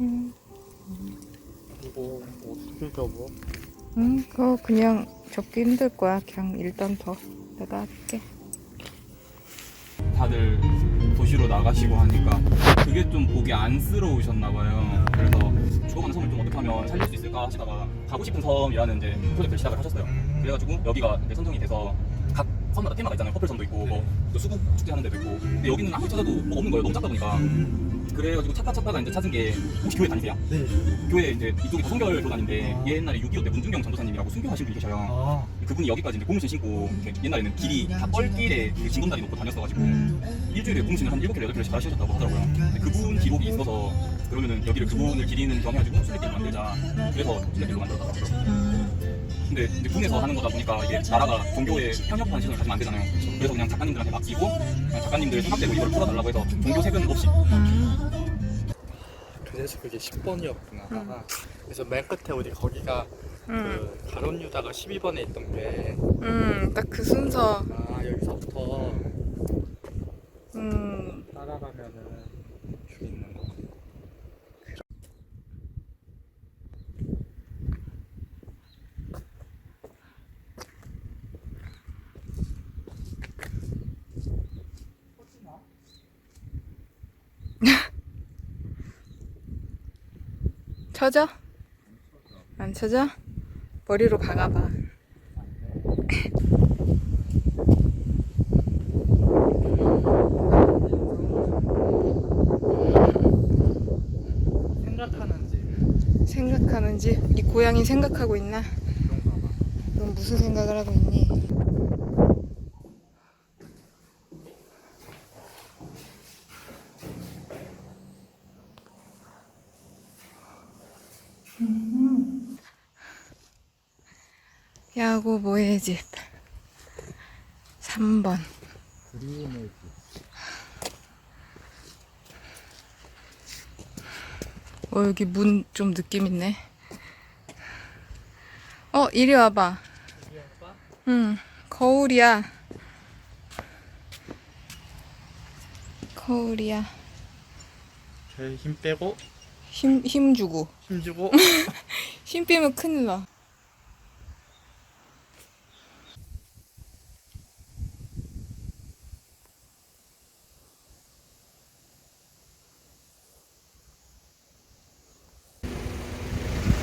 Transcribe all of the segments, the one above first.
응. 이거 뭐 어떻게 접어? 응, 그거 그냥 접기 힘들 거야. 그냥 일단 더 내가 할게. 다들 도시로 나가시고 하니까 그게 좀 보기 안쓰러우셨나 봐요. 그래서 죽어가는 섬을 좀 어떻게 하면 살릴 수 있을까 하시다가 가고 싶은 섬이라는 이제 프로젝트를 시작을 하셨어요. 그래가지고 여기가 이제 선정이 돼서 각 섬마다 테마가 있잖아요. 커플섬도 있고 뭐 수국 축제 하는 데도 있고 근데 여기는 아무리 찾아도 뭐 없는 거예요. 너무 작다 보니까 그래가지고 찾다 찾다가 이제 찾은 게 혹시 교회 다니세요? 네. 교회 이제 이쪽이 성결 교단인데 옛날에 6.25때 문중경 전도사님이라고 순교하신 분이 계셔요. 아. 그분이 여기까지 이제 고무신 신고 이렇게 옛날에는 길이 다 뻘길에 그 진동다리 놓고 다녔어가지고 일주일에 고무신을 한 7킬로 8킬로씩 다 신으셨다고 하더라고요 근데 그분 기록이 있어서 그러면은 여기를 그분을 기리는 겸 해가지고 순례길로 만들자 그래서 순례길로 만들었다고 근데 이제 군에서 하는 거다 보니까 이게 나라가 종교에 편협한 시선을 가지면 안 되잖아요 그래서 그냥 작가님들한테 맡기고 그냥 작가님들 생각대로 이걸 풀어달라고 해서 종교 세금 없이 그래서 그게 10번이었구나. 그래서 맨 끝에 우리 거기가 그 가론 유다가 12번에 있던 게 음, 딱 그 순서. 아, 여기서부터 음, 따라가면은 줄 있는 거. 쳐져? 안 쳐져? 머리로 박아봐. 생각하는지 생각하는지 이 고양이 생각하고 있나? 넌 무슨 생각을 하고 있니? 야구 모의 집. 3번. 그리움의 어 여기 문 좀 느낌 있네. 어 이리 와봐. 응 거울이야. 거울이야. 제힘 빼고 힘, 힘 주고. 힘 주고. 힘 빼면 큰일 나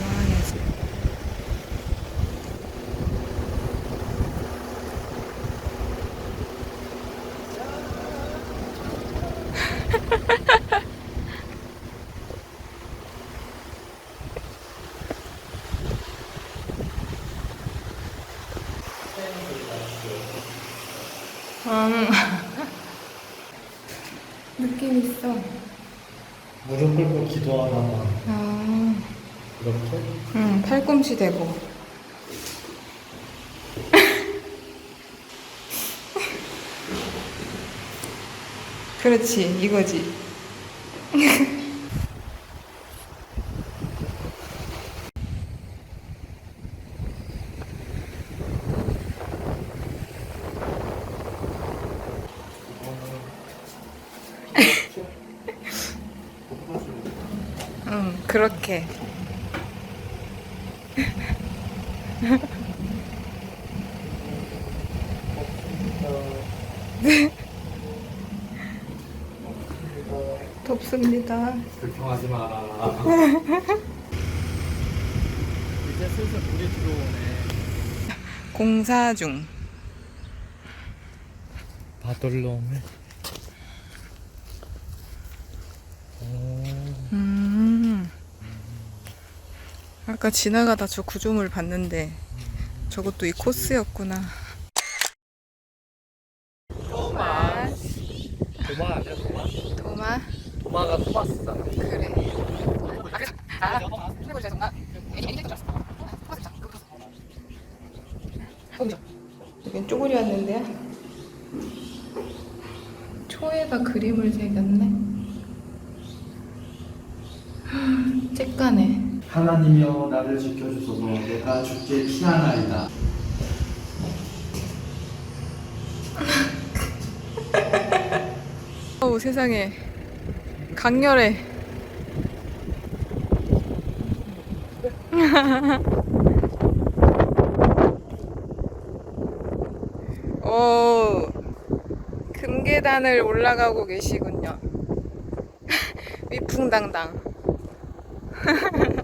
망했어. 음. 느낌 있어. 무릎 꿇고 기도하다가 아, 이렇게 응, 팔꿈치 대고. 그렇지, 이거지. 응, 그렇게. 덥습니다. 불평하지 마라. 이제 슬슬 물이 들어오네. 공사 중. 바돌롬을. 아까 지나가다 저 구조물 봤는데 저것도 이 코스였구나. 토마. 도마 아니야 도마? 토마? 도마가 토마스잖아. 그래. 아, 여긴 쪼그리 왔는데요. 초에다 그림을 새겼네. 쬐까네. 하나님이여 나를 지켜주소서 내가 죽게 피하나이다. 어우 세상에 강렬해. 어 금계단을 올라가고 계시군요. 위풍당당.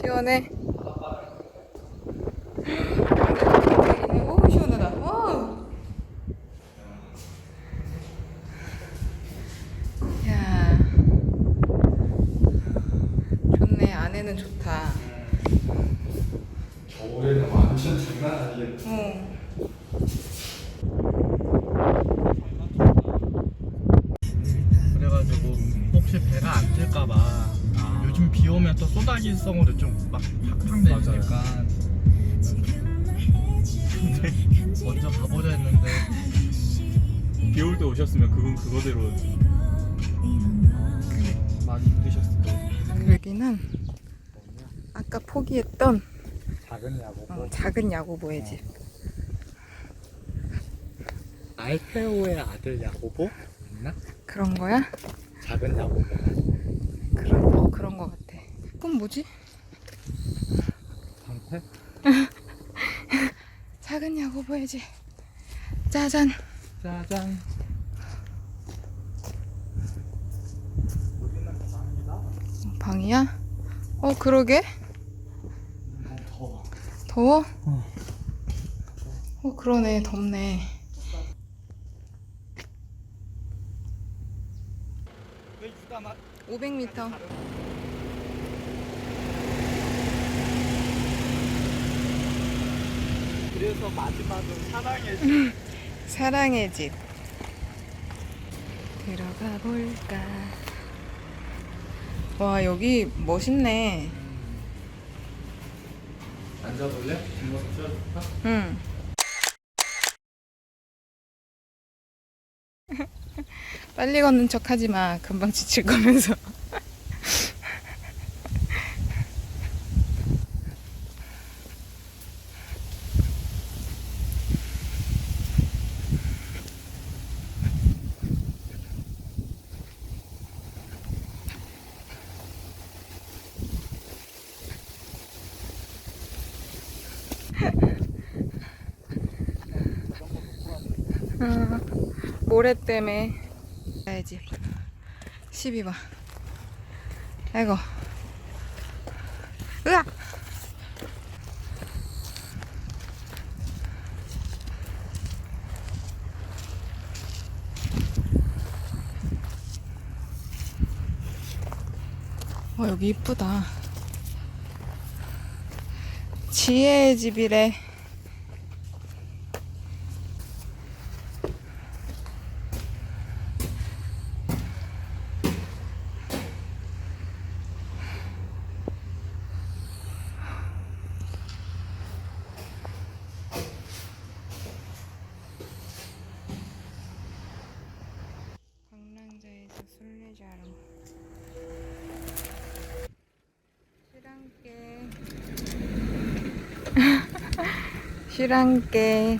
시원해. 오 시원하다. 와. 야. 좋네. 안에는 좋다. 겨울에는 완전 장난 아니겠네. 어. 또 쏟아질성으로 좀막 팍팍 내리니까 근데 먼저 가보려 했는데 비올 때 오셨으면 그건 그거대로 많이 힘드셨을 거예요. 여기는 아까 포기했던 작은 야구. 어, 작은 야구보의 집. 알페오의 아들 야구보 있나? 그런 거야? 작은 야구보. 그런 어 그런 거 같아. 그건 뭐지? 방패? 작은 야구보의 집. 짜잔. 짜잔. 방이야? 어 그러게. 더워. 더워? 어. 어 그러네 덥네. 왜 유다만 500m. 그래서 마지막은 사랑의 사랑의 집. 들어가 볼까. 와 여기 멋있네. 앉아볼래? 뒷모습 찍어줄까? 응. 빨리 걷는 척 하지 마. 금방 지칠 거면서. 어, 모래 때문에 가야지. 12번 아이고. 으악 와 여기 이쁘다. 지혜의 집이래 광랑자에서 순례자로 실랑께. 실랑께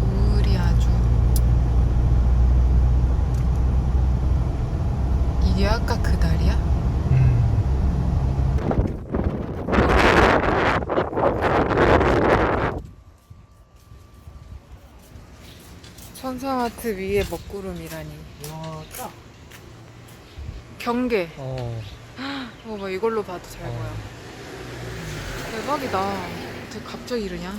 노을이 아주 이게 아까 그 달이야? 천상아트 위에 먹구름이라니 와, 딱. 경계 어. 어, 봐 이걸로 봐도 잘 어. 보여 대박이다 어떻게 갑자기 이러냐